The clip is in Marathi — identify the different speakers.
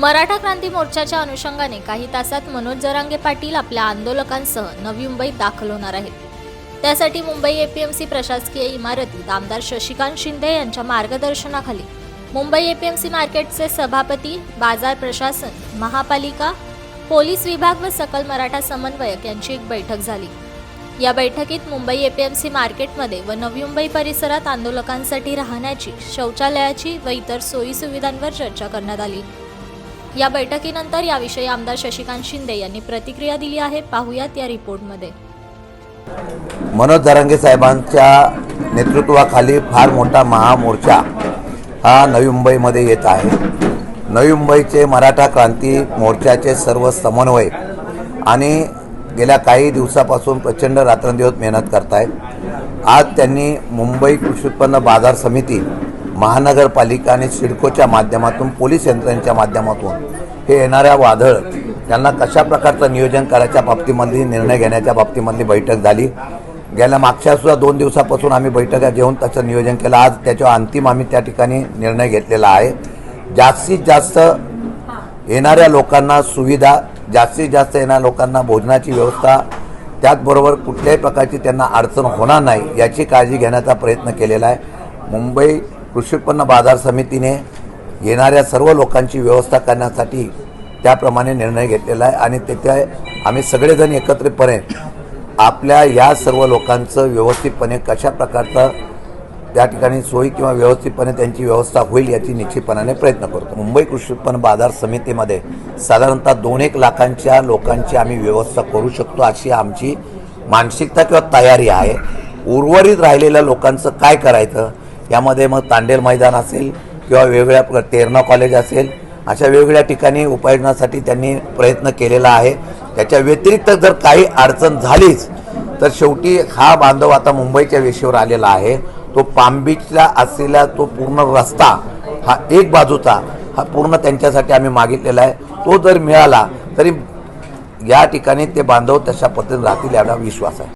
Speaker 1: मराठा क्रांती मोर्चाच्या अनुषंगाने काही तासात मनोज जरांगे पाटील आपल्या आंदोलकांसह नवी मुंबईत दाखल होणार आहेत. त्यासाठी मुंबई एपीएमसी प्रशासकीय इमारतीत आमदार शशिकांत शिंदे यांच्या मार्गदर्शनाखाली मुंबई एपीएमसी मार्केटचे सभापती बाजार प्रशासन महापालिका पोलीस विभाग व सकल मराठा समन्वयक यांची एक बैठक झाली. या बैठकीत मुंबई एपीएमसी मार्केटमध्ये व नवी मुंबई परिसरात आंदोलकांसाठी राहण्याची शौचालयाची व इतर सोयी सुविधांवर चर्चा करण्यात आली. या बैठकीनंतर याविषयी आमदार शशिकांत शिंदे यांनी प्रतिक्रिया दिली आहे. पाहुयात या रिपोर्टमध्ये.
Speaker 2: मनोज दरंगे साहेबांच्या नेतृत्वाखाली फार मोठा महामोर्चा हा नवी मुंबईमध्ये येत आहे. नवी मुंबईचे मराठा क्रांती मोर्चाचे सर्व समन्वय आणि गेल्या काही दिवसापासून प्रचंड रात्रंदिवस मेहनत करतायत. आज त्यांनी मुंबई कृषी उत्पन्न बाजार समिती महानगरपालिका आणि सिडकोच्या माध्यमातून पोलीस यंत्रणेच्या माध्यमातून हे येणाऱ्या वादळ त्यांना कशा प्रकारचं नियोजन करायच्या बाबतीमधली निर्णय घेण्याच्या बाबतीमधली बैठक झाली. गेल्या मागच्या सुद्धा दोन दिवसापासून आम्ही बैठका घेऊन त्याचं नियोजन केलं. आज त्याच्यावर अंतिम आम्ही त्या ठिकाणी निर्णय घेतलेला आहे. जास्तीत जास्त येणाऱ्या लोकांना सुविधा जास्तीत जास्त येणाऱ्या लोकांना भोजनाची व्यवस्था त्याचबरोबर कुठल्याही प्रकारची त्यांना अडचण होणार नाही याची काळजी घेण्याचा प्रयत्न केलेला आहे. मुंबई कृषी उत्पन्न बाजार समितीने येणाऱ्या सर्व लोकांची व्यवस्था करण्यासाठी त्याप्रमाणे निर्णय घेतलेला आहे आणि तिथे आम्ही सगळेजण एकत्रितपणे आपल्या या सर्व लोकांचं व्यवस्थितपणे कशा प्रकारचं त्या ठिकाणी सोयी किंवा व्यवस्थितपणे त्यांची व्यवस्था होईल याची निश्चितपणाने प्रयत्न करतो. मुंबई कृषी उत्पन्न बाजार समितीमध्ये साधारणतः दोन एक लाखांच्या लोकांची आम्ही व्यवस्था करू शकतो अशी आमची मानसिकता किंवा तयारी आहे. उर्वरित राहिलेल्या लोकांचं काय करायचं? यामध्ये मग तांडेल मैदान असेल किंवा वेगवेगळ्या तेरणा कॉलेज असेल अशा वेगवेगळ्या ठिकाणी उपाययोजनासाठी त्यांनी प्रयत्न केलेला आहे. त्याच्या व्यतिरिक्त जर काही अडचण झालीच तर शेवटी हा बांधव आता मुंबईच्या वेशीवर आलेला आहे. तो पामबीचला असलेला तो पूर्ण रस्ता हा एक बाजूचा हा पूर्ण त्यांच्यासाठी आम्ही मागितलेला आहे. तो जर मिळाला तरी या ठिकाणी ते बांधव तशा पद्धतीने राहतील याला विश्वास आहे.